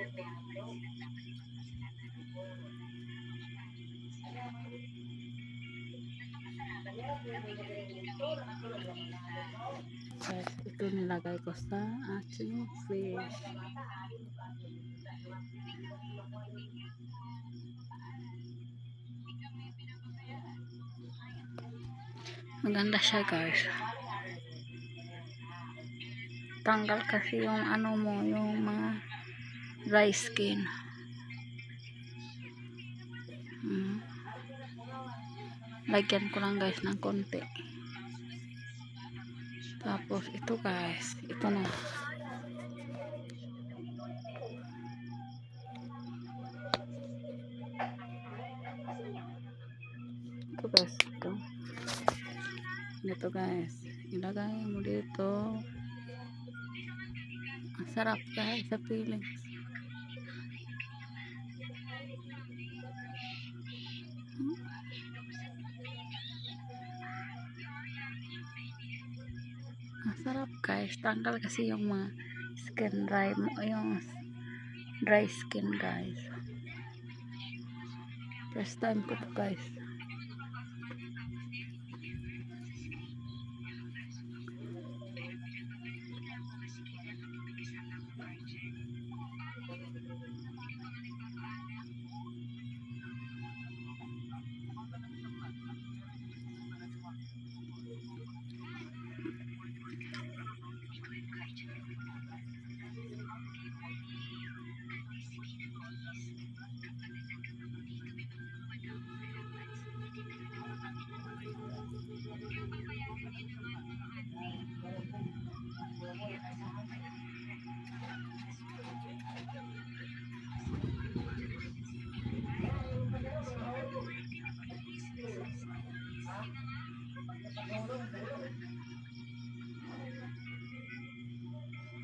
Guys, ito nilagay ko sa aking fish. Maganda siya guys. Tanggal kasi yung ano mo, yung mga dry skin. Hmm. Lagyan ko lang guys ng konti. Tapos ito guys, ito na. Ito guys, ito. Ito guys, ilagay mo dito. Ang sarap guys sa piling. Ang sarap guys. Tanggal kasi yung mga skin dry mo. Yung dry skin guys. First time ko to guys.